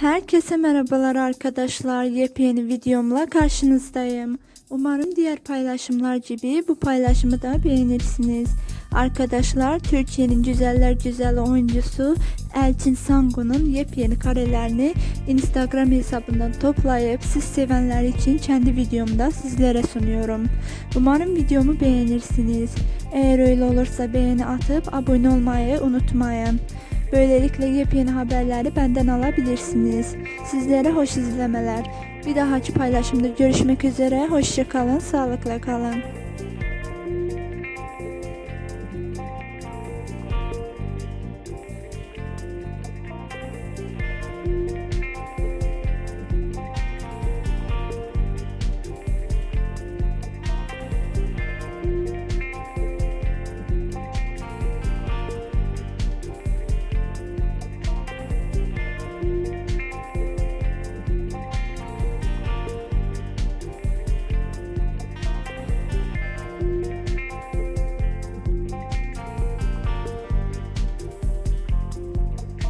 Herkese merhabalar arkadaşlar. Yepyeni videomla karşınızdayım. Umarım diğer paylaşımlar gibi bu paylaşımı da beğenirsiniz. Arkadaşlar Türkiye'nin güzeller güzel oyuncusu Elçin Sangu'nun yepyeni karelerini Instagram hesabından toplayıp siz sevenler için kendi videomda sizlere sunuyorum. Umarım videomu beğenirsiniz. Eğer öyle olursa beğeni atıp abone olmayı unutmayın. Böylelikle yepyeni haberleri benden alabilirsiniz. Sizlere hoş izlemeler. Bir dahaki paylaşımda görüşmek üzere. Hoşçakalın, sağlıkla kalın.